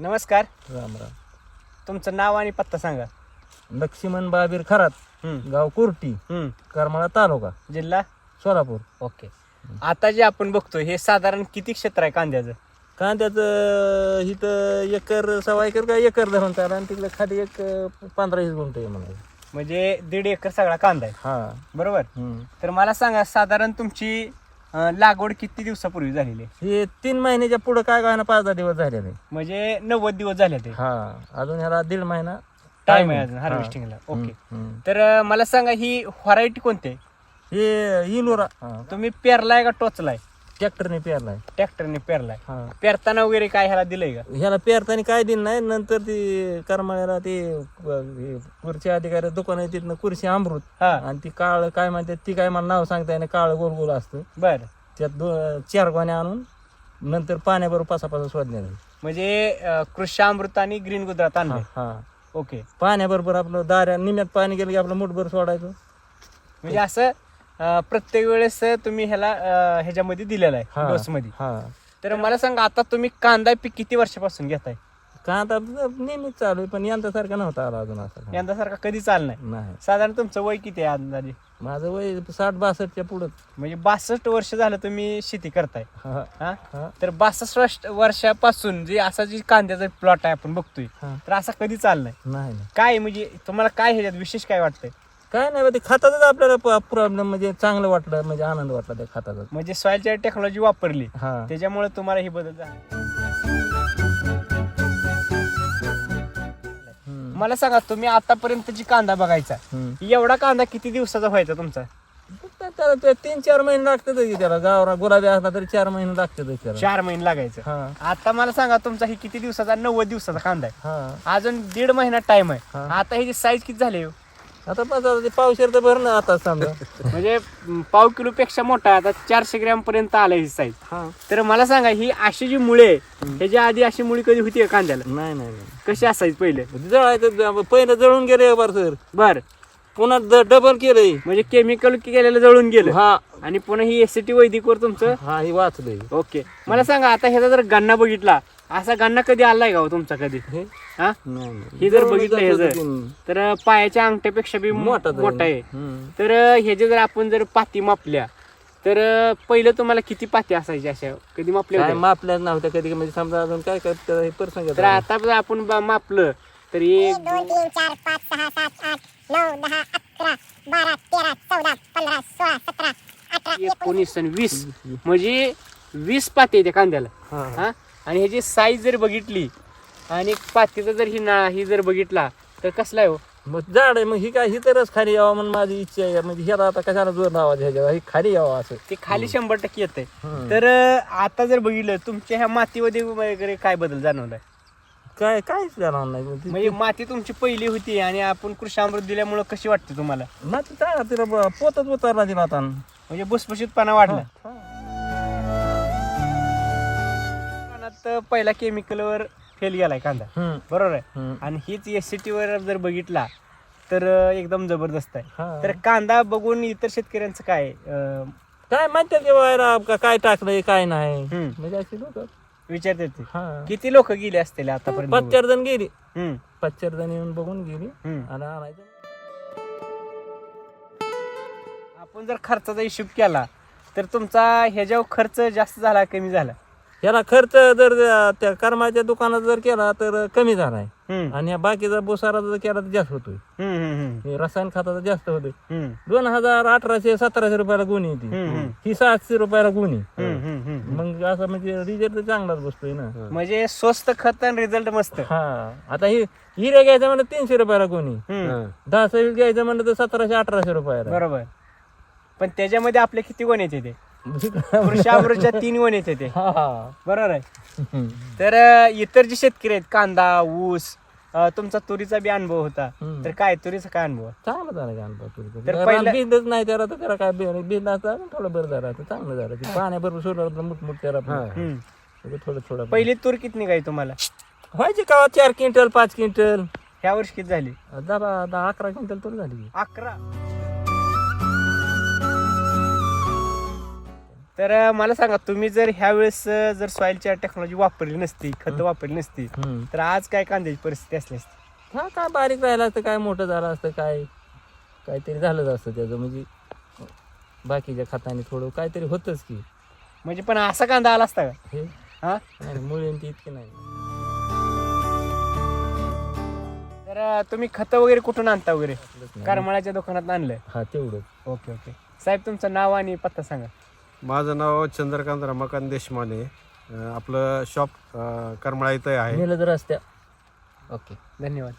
नमस्कार. राम राम. तुमचं नाव आणि पत्ता सांगा. लक्ष्मण बाबीर खरात हम्म, गाव कुर्टी हम्म. करमाळा तालुका जिल्हा? सोलापूर. ओके. आता जे आपण बघतोय हे साधारण किती क्षेत्र आहे कांद्याचं? कांद्याचं इथं एकर सव्वा एकर का एकर धरून चालला आणि तिकडे खाली एक अं, पंधरा वीस गुंठ आहे म्हणजे दीड एकर सगळा कांदा आहे. हा. बरोबर? हम्म. तर मला सांगा साधारण तुमची अं, लागवड किती दिवसापूर्वी झालेली आहे हे तीन महिन्याच्या पुढे काय काय ना पाच दहा दिवस झाले नाही म्हणजे नव्वद दिवस झाले ते हा अजून ह्याला दीड महिना टाइम आहे. अजून हा. हार्वेस्टिंगला ओके हम्म. तर अं, मला सांगा ही व्हरायटी कोणती आहे? हे इलोरा तुम्ही पेरलाय का टोचलाय ट्रॅक्टरने पेरलाय. ट्रॅक्टरने पेरलाय. हा. पेरताना वगैरे काय ह्याला दिलंय का? ह्याला पेरताना काय दिलं नाही नंतर ती करमाळ्याला ते खुर्ची अधिकारी दुकान आहे तिथनं खुर्ची अमृत हा. आणि ती काळ काय म्हणतात ती काय मला नाव सांगता येईल काळ गोल गोल असतं. बर. त्यात चार गोण्या आणून नंतर पाण्याबरोबर पासा पासा सोडण्यात. म्हणजे अं, कृषी अमृत आणि ग्रीन गुजरात हा हा. ओके. पाण्याबरोबर आपलं दाऱ्या निम्यात पाणी गेलं की आपलं मुठभर सोडायचं. म्हणजे असं प्रत्येक वेळेस तुम्ही ह्याला ह्याच्यामध्ये दिलेलं आहे डोस मध्ये हा. तर मला सांगा आता तुम्ही कांदा पीक किती वर्षापासून घेताय? कांदा नेहमीच चालू आहे पण यंत्रासारखा नव्हता आला अजून असा यंदासारखा कधी चालणार नाही? साधारण तुमचं वय किती आहे अंदाजे? माझं वय साठ बासष्टच्या पुढं. म्हणजे बासष्ट वर्ष झालं तुम्ही शेती करताय. तर बासष्ट वर्ष वर्षापासून जे असा जी कांद्याचा प्लॉट आहे आपण बघतोय तर असा कधी चाललाय नाही नाही. काय म्हणजे तुम्हाला काय ह्याच्यात विशेष काय वाटतंय? काय नाही बा ते खतातच आपल्याला प्रॉब्लेम म्हणजे चांगलं वाटलं म्हणजे आनंद वाटला त्या खताचा. म्हणजे सॉइलच्या टेक्नॉलॉजी वापरली. हा. त्याच्यामुळे तुम्हाला हे बदल झाला. मला सांगा तुम्ही आतापर्यंत जी कांदा बघायचा. हम्म. एवढा कांदा किती दिवसाचा व्हायचा तुमचा? त्या- त्याला ते तीन चार महिने लागतात की त्याला. गावरा गुलाबी असला तरी चार महिने लागतात त्याला. चार महिने लागायचं. हा. आता मला सांगा तुमचा हे किती दिवसाचा? नव्वद दिवसाचा कांदा आहे. हा. अजून दीड महिना टाइम आहे. हा. आता ह्याची साईज किती झाली हो? आता आता ते पावशेर तर भरणं आता समजा. म्हणजे पाव किलो पेक्षा मोठा. आता चारशे ग्रॅम पर्यंत आलं ही साईज हा. तर मला सांगा ही अशी जी मुळे ह्याच्या आधी अशी मुळी कधी होती का कांद्याला? नाही नाही नाही. कशी असायची पहिले? जळायचं पहिलं जळून गेले बार सर. बर. पुन्हा डबल केलंय म्हणजे केमिकल केलेलं जळून गेलं. हा. आणि पुन्हा ही एसटी वैदिकवर तुमचं? हा हे वाचलंय. ओके मला सांगा आता ह्याचा जर गन्ना बघितला असा गन्ना कधी आलाय का हो तुमचा कधी? हे? हा? नाही नाही. हे जर बघितलं हे जर. तर पायाच्या अंगठ्यापेक्षा बी मोठा मोठा मोठा आहे. हम्म. तर ह्याचे जर आपण जर पाती मापल्या तर पहिलं तुम्हाला किती पाती असायची अशा? कधी मापल्या काय होत्या? मापल्या नव्हत्या कधी? म्हणजे समजा अजून काय काय त्याला हे प्रसंग तर आता जर आपण बा- मापलं तर एक दोन तीन चार पाच सहा सात आठ नऊ दहा अकरा बारा तेरा चौदा पंधरा सोळा सतरा अठरा एकोणीस. आणि वीस. म्हणजे वीस पाती आहे त्या कांद्याला. हा. हा? आणि ह्याची साईज जर बघितली आणि पातीचा जर ही ना ही जर बघितला तर कसला आहे हो? मग झाड आहे मग ही काय ही तरच खाली यावं म्हणून माझी इच्छा आहे. म्हणजे ह्याला आता कशाला जोर लावायचा ह्याच्यावर? ही खाली यावं असं. ते खाली शंभर टक्के येत हम्म. तर आता जर बघितलं तुमच्या ह्या मातीमध्ये वगैरे काय बदल जाणवलाय? काय काहीच जाणार नाही. म्हणजे माती तुमची पहिली होती आणि आपण कृषी अमृत दिल्यामुळं कशी वाटते तुम्हाला? ना ते काय तिला पोतच उतारला तिला आता म्हणजे भुसभुशीतपणा वाढला. दुकानात पहिला केमिकलवर फेल गेलाय कांदा हम्म. बरोबर आहे हम्म. आणि हीच एस सी वर जर बघितला तर अं, एकदम जबरदस्त आहे हा. तर कांदा बघून इतर शेतकऱ्यांचं काय आहे? अं, काय का काय टाकलंय काय नाही हम्म. म्हणजे अशी लोक विचारतात ते हा किती लोक गेले असतील आतापर्यंत पाच चार जण गेली हम्म, पाच चार जण येऊन बघून गेली हम्म. आणि आणायचं आपण जर खर्चाचा हिशोब केला तर तुमचा ह्याच्यावर खर्च जास्त झाला कमी झाला याला खर्च जर त्या कर्माच्या दुकानात जर केला तर कमी झालाय. हम्म, आणि या बाकीचा बोसारा जर केला तर जास्त होतोय. हे रसायन खताचा जास्त होतोय. दोन हजार अठराशे सतराशे रुपयाला गुणी येते. ही सातशे रुपयाला गुणी. मग असं म्हणजे रिझल्ट चांगलाच बसतोय ना. म्हणजे स्वस्त खत आणि रिझल्ट मस्त. हा. आता ही हिरे घ्यायचं म्हणलं तीनशे रुपयाला गुणी दहा सव्वीस घ्यायचं म्हणलं तर सतराशे अठराशे रुपयाला. बरोबर. पण त्याच्यामध्ये आपले किती गुण येते ते? कृषामृतच्या तीन गुण येते ते. हा बरोबर आहे? तर अं, इतर जे शेतकरी आहेत कांदा ऊस अं, तुमचा तुरीचा बी अनुभव होता. हम्म. तर काय तुरीचा काय अनुभव? चांगलं झालं का अनुभव तुझं? तर पहिलं- भिजलंच नाही त्याला तर त्याला काय बी- भिजला असता ना थोडं बरं झालं. चांगलं झालं ते पाण्याबरोबर सोडलं मुठमुठ त्याला पण. हम्म. सगळं थोडं थोडं पहिली तूर किती निघाली तुम्हाला? व्हायची का? चार क्विंटल पाच क्विंटल. ह्या वर्षी किती झाली? दहा दहा अकरा क्विंटल तर झाली. अकरा. तर मला सांगा तुम्ही जर ह्या वेळेस जर सॉइलच्या टेक्नॉलॉजी वापरली नसती खत वापरली नसती हम्म. तर आज काय कांद्याची परिस्थिती असली असती? हा काय बारीक राहिला असतं काय मोठं झालं असतं काय काहीतरी झालंच असतं त्याचं. म्हणजे बाकीच्या खताने थोडं काहीतरी होतच की. म्हणजे पण असा कांदा आला असता का? हे? हा? नाही मुळे ती इतकी नाही. तर अं, तुम्ही खतं वगैरे कुठून आणता वगैरे? नाही. करमाळ्याच्या दुकानात आणलंय? हा तेवढंच. Okay okay. साहेब तुमचं नाव आणि पत्ता सांगा. माझं नाव चंद्रकांत रमाकांत देशमाने. अं, आपलं शॉप करमळा इथं आहे. रस्त्या. ओके धन्यवाद.